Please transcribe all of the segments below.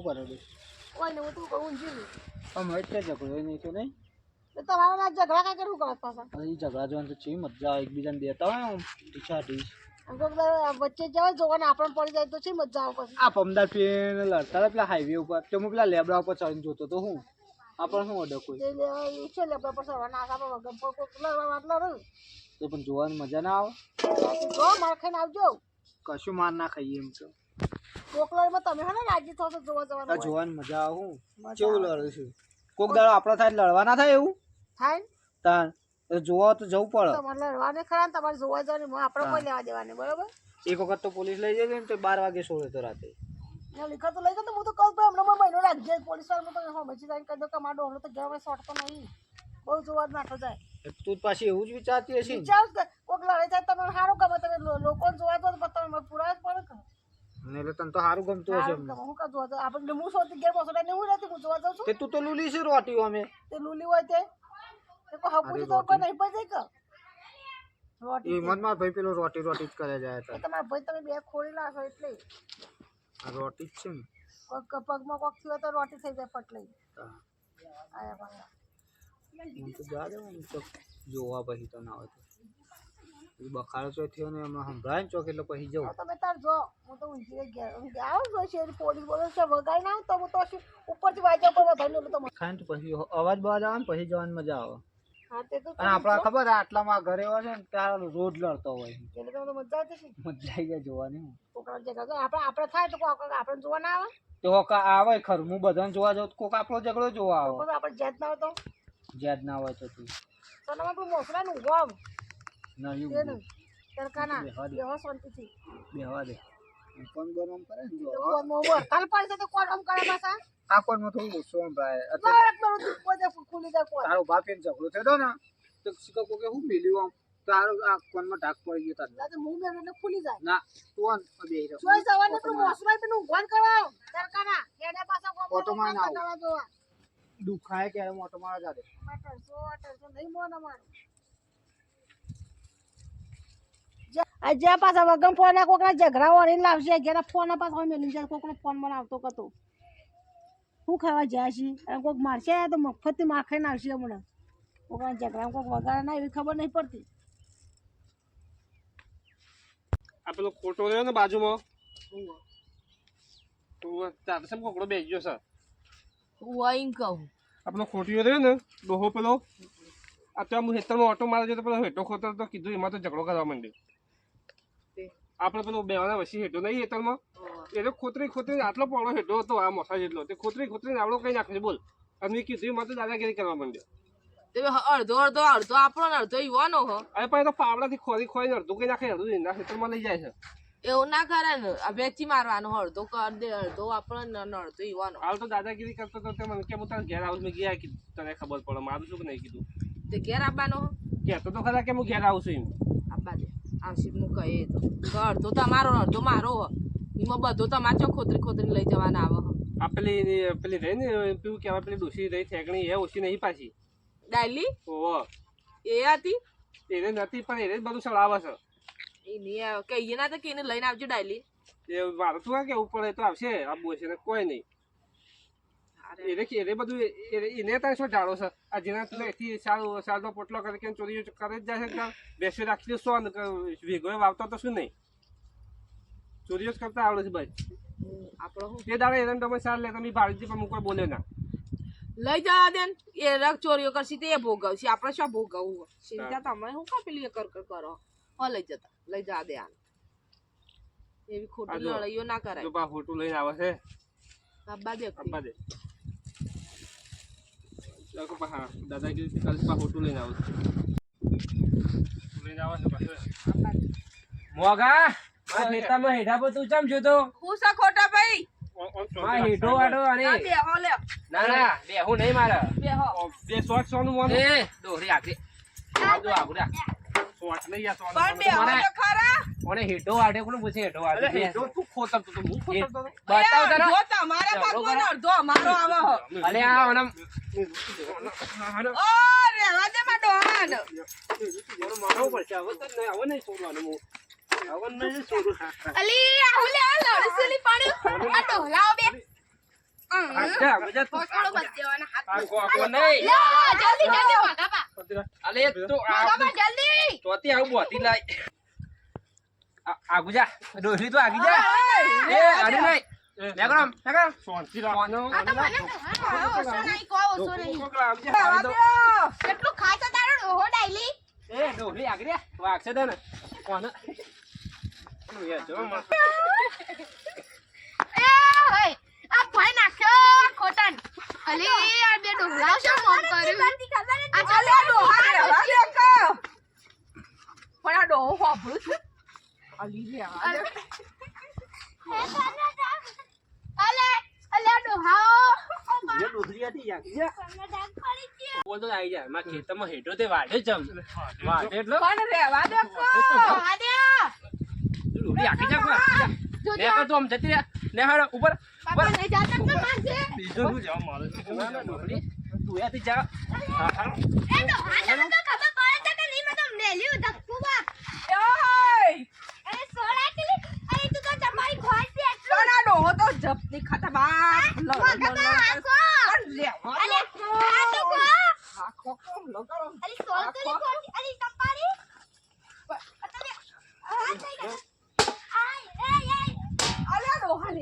શું કરે છે કોઈ ને હું તું કહું અમે એટલે ઝઘડો નહીં તો નહીં તમારા ઝઘડા કાંઈ શું કરો પાછા ઝઘડા જોવાનું તો ચેવી મજા આવે એકબીજાને દેતા હોય આમ ટીચા આમ વચ્ચે જવાય જોવાને આપણે પડી જાય તો છે મજા આવે પછી આ પમદાર પેન લડતા પેલા હાઈવે ઉપર તો હું પેલા લેબડા ઉપર ચડીને જોતો તો હું આપણે શું અડે કોઈ છે લેપડા પર સવાર ના આખા વગર પર કોક લડવા વાટલા રહ્યું તો પણ જોવાની મજા ના આવે જો માર ખાઈને આવજો કશું માર ના ખાઈએ એમ તો કોકલરમાં તમે હે ને રાજી થશો જોવા જવાનું. જોવાની મજા આવું કેવું. લડે છે? કોક દાડો આપણા થાય લડવાના થાય એવું? થાય તાન જોવા તો જવું પડે. તમારે લડવાને ખરા તમારે જોવા જવાની. આપણે કોઈ લેવા દેવાની બરોબર? એક વખત તો પોલીસ લઈ જાય ને તો બાર વાગે છોડે તો રાતે. લીખા તો લઈ ગયો તો હું તો કહું ભાઈ હમણાં મહિનો રાખજે. પોલીસવાળા તો હમણાં જાય કહી દો કે મારો હમણાં તો ઘેરમાં શોર્ટ તો નહીં. બહુ જોવા જ નાખો જાય. તું પાછી એવું જ વિચારતી હશે વિચાર કોક લડાઈ થાય તમે સારું ગમે તમે લોકો જોવા તો તમે પૂરા જ પડે ને એટલે તને તો સારું ગમતું હશે ગમે હું કાં જોવા આપણે હું શોધી ઘેર બસો ને હું નથી હું જોવા જાઉં છું? તે તું તો લૂલી છે રોટી અમે. તે લુલી હોય તે. તે કોઈ હપુજી તો કોઈ નહીં પડી કે કે એ રોટી મત માર ભાઈ પેલો રોટી રોટી જ કરે જાય તો. તમારા ભાઈ તમે બે ખોરી લાશો એટલે. આ રોટી જ છે ને. કોઈક પગમાં કોક થયું તો રોટી થઈ જાય પટલી. આયા બાંગા જોવા પછી તો ના હોય તો. એ બખાડો તો થયો ને હમણાં સંભળાય ને ચોક એટલે પછી જવું. તમે તાર જો હું તો ઊંઘી ગયા ઘેર. જો છે પોલીસ બોલે છે વગાઈ ના તો હું તો ઉપરથી વાંચા પર વધારી તો ખાન તો પછી અવાજ બહાર આવે ને પછી જવાની મજા આવે. તો અને આપણા ખબર આટલામાં ઘરે હોય છે ને ત્યાં રોજ લડતો હોય. એટલે તમને મજા આવતી છે મજા આવી જાય જોવાની છોકરા જગા આપણે આપણે થાય તો કોક આપણે જોવા ના આવે? તો કા આવે ખરું હું બધાને જોવા જાઉં તો કોક આપણો ઝઘડો જોવા આવે. તો આપણે જેત ના હોય તો. જ્યાદ ના હોય તો તું. તો નું આવ નહીં તેનું તડકાના દે. બેહો શાંતિથી બેહવા દે પણ ગરમ કરે ને જો? તો કોણ મોં વરતાલ પડશે તો કોણ આમ કરે પાછા? આ કોણમાં થોડું ગુસ્સો આમ ભાઈ. અત્યારે મારું દુઃખ દે ખુલી જાય કોઈ. તારો બાપ એમ ઝઘડો થયો ને તો શીખો કોકે હું મેલ્યું આમ. તારો આ કોનમાં ઢાક પડી ગયો તાર. ના તો મું મેળવું એટલે ખુલી જાય. ના તું આન બે રહ્યો જોઈ જવાનું પેલું મોસરા પેલું ઊંઘવાન કરાવ તડકાના. એને પાછા કોઈ ઓટો માં ના જોવા. દુખાય કે મોટો મારા જાડે અઢારસો અઢારસો નહીં મોન અમારું. આ જ્યાં પાછા વગમ ફોન કોકના ઝઘડા ઓળીને લાવશે ઘેરા ફોન પાછા મેલી જાય કોકનો ફોન મને આવતો કતો. શું ખાવા જાય છે? અને કોક મારશે તો મફતથી માર ખાઈને આવશે હમણાં. કોકના ઝઘડા કોક વગાડે ના એવી ખબર નહીં પડતી. આ પેલો ખોટો રહ્યો ને બાજુમાં. તો તારે કોકડો બેસી ગયો છે. વહીને કહું. આપણો ખોટીયો રહ્યો ને ડોહો પેલો અત્યારે હું હેતરમાં ઓટો મારે તો પેલો હેઠો ખોતર તો કીધું એમાં તો ઝઘડો કરવા માંડ્યો. આપણે પેલો બેવાના વસી હેઠો નહીં હેતરમાં એટલે ખોતરી ખોતરી આટલો પોણો હેઠો હતો આ મોસા જેટલો. તે ખોતરી ખોતરી આવડો કઈ નાખે બોલ. અને કીધું તો દાદાગીરી કરવા માંડ્યો. અડધો અડધો અડધો આપણો અડધો યુવાનો હો. અરે પણ તો પાવડાથી ખોરી ખોરી અડધું કઈ નાખે? અડધું એના હેતરમાં લઈ જાય છે. એવું ના કરે ને. વેચી મારવાનો અડધો કર દે અડધો આપણો અડધો યુવાનો. હાલ તો દાદાગીરી કરતો તો મને કેમ હું ઘેર આવું. મેં ગયા કીધું. તને ખબર પડે મારું શું કે નહીં કીધું? તે ઘેર આવવાનો હો. કહેતો તો ખરા કે હું ઘેર આવું છું એમ. આવશે હું કહીએ તો. તો અડધો તમારો ને અડધો મારો એમાં બધો તો ચો ખોતરી ખોતરી લઈ જવાના આવે આ પેલી પેલી રહી ને પેલું કહેવાય પેલી ડોસી રહી ઠેકણી એ ઓછી નહીં પાછી. ડાયલી? ઓહો. એ હતી? એને નથી પણ એને જ બધું સળાવે છે. એ નહીં આવે. કહીએ ના તો કે એને લઈને આવજો ડાયલી. એ મારું તું કેવું પડે? એ તો આવશે. આ બોસે ને કોઈ નહીં. એને કે- એને બધું એને- તારે શું જાણો છે? આ જેના એથી સાલનો પોટલો કરે કે ચોરી કરે જ જાય છે બેસી રાખી દે સો ભેગો વાવતો તો શું નહીં? ચોરીઓ જ કરતા આવડે છે ભાઈ. આપણો તે દાડે એને તમે સાલ લે તમે ભાડજી પણ કોઈ બોલે ના. લઈ જવા દે એ રગ ચોરીઓ કરશે તે એ ભોગવશે. આપણે શું ભોગવવું? ચિંતા તમે શું કા પેલી કર કર કરો? હ લઈ જતા. લઈ જવા દે આને. એવી ખોટી આ લડાઈઓ ના જો કરાય બા ફોટો લઈને આવે છે. અબ્બા દે અબ્બા દે. પા હા દાદાગીરી કાલે પા ફોટો લઈને આવું લઈને આવે છે પાછો મોગા આ ખેતરમાં હેઠા પર તું ચમ જોતો હું સા ખોટા ભાઈ. આ હેઠો વાળો અને આ બે હો લે. ના ના બેહું નહીં મારે. બે હો. બે શોટ સોનું મોનું એ દોરી આખી આવજો આગુડા શોટ નહીં યા પણ બે હો તો ખરા. ઓને હેઠો વાળે કોને પૂછે હેઠો વાળે અરે તું ખોતરતો તો હું ખોતરતો તો? બતાવ તારો અડધો તમારા ભાગમાં અડધો અમારો આવે. અલે આ ઓનમ ઓ રેવા દે માં ડોહાન મારો મારવો પડશે. હવે તો નહીં હવે નહીં છોડવાનું હું. હવે નહીં છોડું અલી આહુ આ લડસેલી પાડ્યું આ ડોહલાઓ બે. જા, બધા તું આ ગોગો નહીં. અલે તું આ ચોથી આવું બોતી લાય. આ- આગુ જા. તું આગી જા. એ, આડી નહીં. આમ, નેકળો. શાંતિ રાખવાનો. કેટલું તારો એ, આગી રે. વાગશે તને. કોને? એ જો. એ આ ભાઈ નાખ્યો ખોટન અલી આ બે શું કર્યું અલ્યા ડોહા રહેવા દે કા. પણ આ ડોહો હોભળું છે. અલી રહેવા દે. અલે અલે ડોહા એ ડોશી હતી, બોલ તો આવી જાય મારા ખેતરમાં હેઠો તે વાઢે જમ. વાઢે એટલે? પણ રહેવા દે કા. આદ્યા ડોશી આગી જા કોઈ, આગી જા. નેકળ તું આમ જતી રહે. નેકળ ઉપર. બાપા નહીં જાતા તો મારજે? બીજું શું જવા મારે ના, ના, ડોશી. તું જા. હા હા. એ ડોહા તને તો ખબર પડે કે નહીં મેં તો મેલ્યું ધક્કુ બા ઓય! અરે સોડા કેલી અરે તું તો જમાઈ ખોઈ છે આ ડોહો તો જપની ખાતા બા લડ લડ લડ આ લડ. કો પણ રહેવા અલે આ તો કો હા, ખોખો લગાડો. અરે સોળ કેલી ખોટી અરે તપારી અતલે આ થઈ ગયું આય એય એય. અલ્યા ડોહા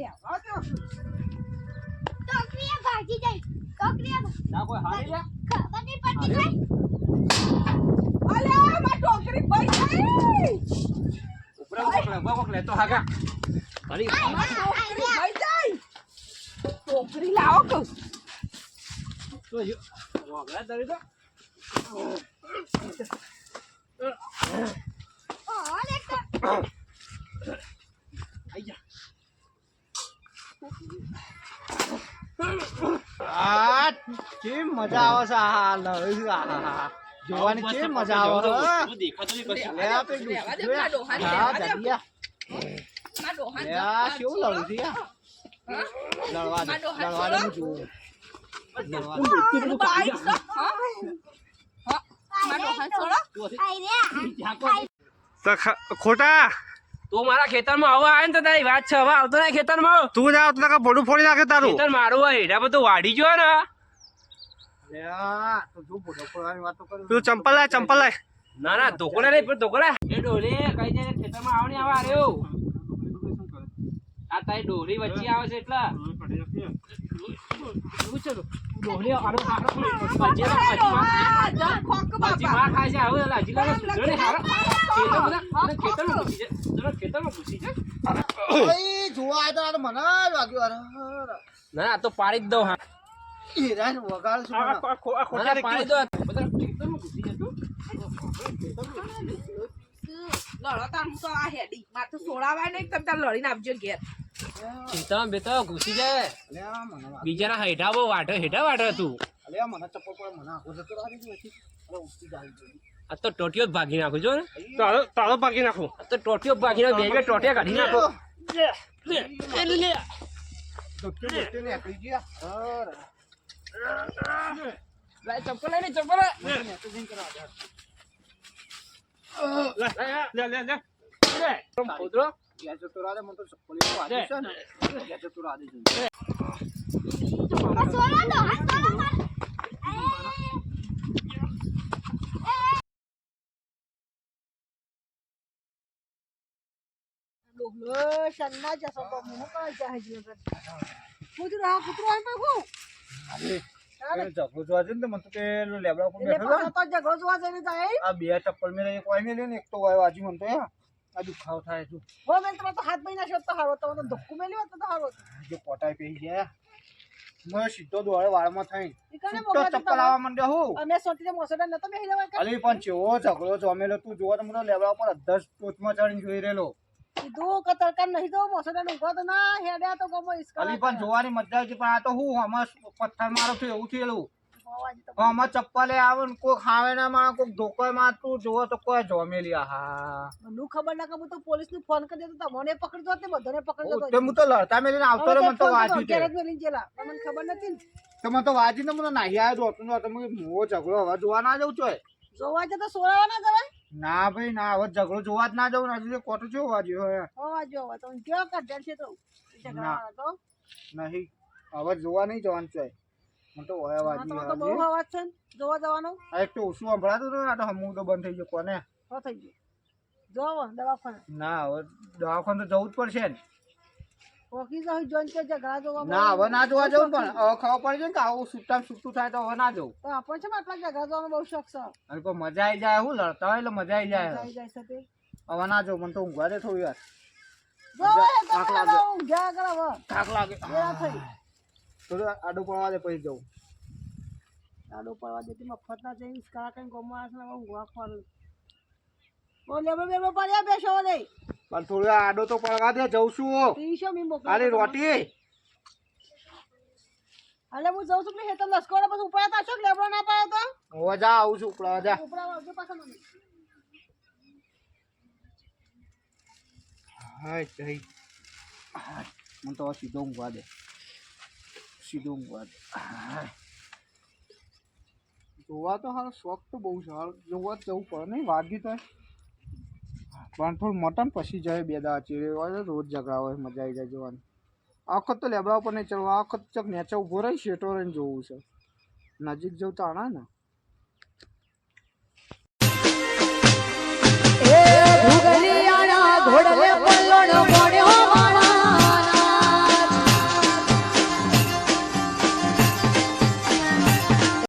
ભાગી ના લે કોકલે કોકલે તો હાગા હારી મારી ટોકરી પડી ગઈ. ટોકરી લાવો કહું તો આ કેવી મજા આવે છે આ લડ્યું આ. જોવાની કેવી મજા આવે છે દેખાતો નહીં કશું. લે આ પેલું રહેવા દે, જોયા? મારા ડોહાને હા, રહેવા દે. દાદીયા. મારા ડોહાને લે આ જપવા કેવું જો. છે લડવા દે લડવા દે હું જોઉં લડવા દે. પેલું બાઈ છે, હા? હા, મારા ડોહાને છોડો. આઈ રે તો ખોટા તું મારા ખેતરમાં હવે આવે ને તો તારી વાત છે હવે આવતો નહીં ખેતરમાં? તું જાવ તો કાં ભડું ફોડી નાખે તારું. ખેતર મારું હોય એટલા બધું વાડી ગયો ને? તો જો બોલો પડવાની વાતો કરું તું ચંપલ લાય ચંપલ લાય. ના ના ધોકોને નહીં પણ ધોકડા. એ ડોલી કઈ જાય ખેતરમાં આવો ને આવા રહ્યો. આ તારી ડોલી વચ્ચે આવે છે એટલા. ડોલી આરો આરો પછી ના- હજી માં- આ જપ ખોક હજી બાપા. માં ખાય છે હવે એટલે હજી લાગે સુધરે હારો ખેતર બધા બધા ખેતરમાં ઘૂસી જાય જરા ખેતરમાં ઘૂસી જાય ઓય, જોવા આવ્યો તો મને જ વાગ્યું. અરે, અરે. ના આ તો પાડી જ દઉં હા. હીરાને વગાડ છું આ મને. ખો- આ ખો- આ ના, ખોટા ના, પાડી દો. બધા ખેતરમાં ઘૂસી જતું લડો તાર હું તો આ હેડી. મારે તો સોડાવાય નહીં તમે તાર લડીને આપજો ઘેર. ખેતરમાં બેતો ઘૂસી જાય. બીજાના હેઠા બહુ વાઢો હેઠા વાઢો તું મને ચપ્પલ પર મને આખો જતો રાખી ગયો અરે, જાય છે. આ તો ટોટીઓ ભાગી નાખું જો ને. તારો તારો ભાગી નાખું. આ તો ટોટીઓ ભાગી નાખું બે બે ટોટિયા કાઢી નાખો. ચપ્પલ લઈને ચપ્પલ લાય. નીકળી જઈને કરવા દે. લે લે લે લે લે. કૂતરો. ઘેર જતો રહે, મને તો ચપ્પલ એવું વાગ્યું છે ને. ઘેર જતો રહે જોઈએ. આ સોડા ડોહા સોડા માર ડોહલો શન્ના જશો તો હું કઈ જાય છે કૂતરું આ કૂતરું આમ પગું પેલો ઝઘડો જોવા જઈને મને તો પેલો લેબડા ઉપર બેઠો તો ઝઘડો જોવા જઈને જાય આ બે ચપ્પલ મેં એક વાય ને એક તો વાય વાજી મને તો. આ દુખાવો થાય છે હો મેં તમે તો હાથ મહિના છો તો હારો તમે તો મેલ્યો હોત તો હારો જો પોટાઈ પેહી ગયા. મને સીધો દોડે વાળમાં થઈ મોકલા ચપ્પલ આવવા માંડ્યો હું. અમે સોટી મોસડા નતો બેહી કે? અલી પણ ચેવો ઝઘડો જમેલો તું જોવા તો મને લેબડા ઉપર અધસ ટોચમાં ચડીને જોઈ રહેલો. કીધું કે તડકા નહીં તો મોસડા ઊભો તો ના હેડ્યા તો ગમો ઈસકા. અલી પણ જોવાની મજા આવી પણ આ તો હું આમાં પથ્થર મારો છું એવું થયેલું. આમાં ચપ્પલે આવે ને કોઈ ખાવે ના માં કોઈ ધોકો મારતું જોવો તો કોઈ જમેલી હા મને ખબર ના કે હું તો પોલીસ ને ફોન કરી દેતો તમને પકડતો તે બધાને પકડતો તે હું તો લડતા મેલીને આવતો રહ્યો મને તો વાજ્યું છે મને ખબર નથી તમે તો મને તો વાજીને મને નાહી આવ્યો તો તમે મોવો ઝઘડો હવે જોવા ના જવું છો જોવા જતો સોરાવા ના જવાય? ના ભાઈ ના હવે ઝઘડો જોવા જ ના જવું હજુ કોટો જોવા હે હોવા. જો હવે તમે કેવો કાઢ્યા છે તો ઝઘડા તો. નહીં હવે જોવા નહીં જવાનું છે. મને તો હોય અવાજ વાજી તો બહુ વાજી. અવાજ છે જોવા જવાનો? આ એક તો ઓછું સંભળાતું હતું આ તો હમું તો બંધ થઈ ગયો કોને? તો થઈ ગયો. જોવો દવાખાને. ના હવે દવાખાને તો જવું જ પડશે ને. ના હવે ના જોવા જવું પણ. હવે ખબર પડે છે ને કે આવું છૂટા છૂટું થાય તો હવે ના જવું. તો આપણને છે આટલા ઝઘડા જોવાનો બહુ શોખ છે. મજા આવી જાય હું લડતા હોય એટલે મજા આવી જાય. હવે ના જવું મને તો ઊંઘવા દે થોડી વાર. થાક લાગે. થોડું આડું પડવા દે પછી જવું. લાડુ પડવા દેતી મફત ના કરા કઈ ગમવા ઊંઘવા ખોરું બોલ લેબડો પડ્યા બેસો નહીં. પણ થોડું આડો તો પડવા દે જઉં છું અરે રોટી અલે હું જઉં છું કે હેતર લશ્કરો પછી ઉપાડતા છો લેબડો ના પાયો તો? હો જા આવું છું ઉપડા જા. ઉપડા આવજો પાછા મને. હાય જઈ મને તો સીધો ઊંઘવા દે. સીધો ઊંઘવા દે. જોવા તો હાલ શોખ તો બહુ છે. હાલ જોવા જવું પડે નહીં વાગી તો. પણ થોડું મટન પછી જાય બે દા ચીડે હોય રોજ ઝઘડા હોય, મજા આવી જાય જોવાની. આ વખત તો લેબડા ઉપર નહીં ચડવા, આ વખત ચક નેચા ઊભો રહી શેટો રહીને જોવું છે. નજીક જવું તો આણા ને.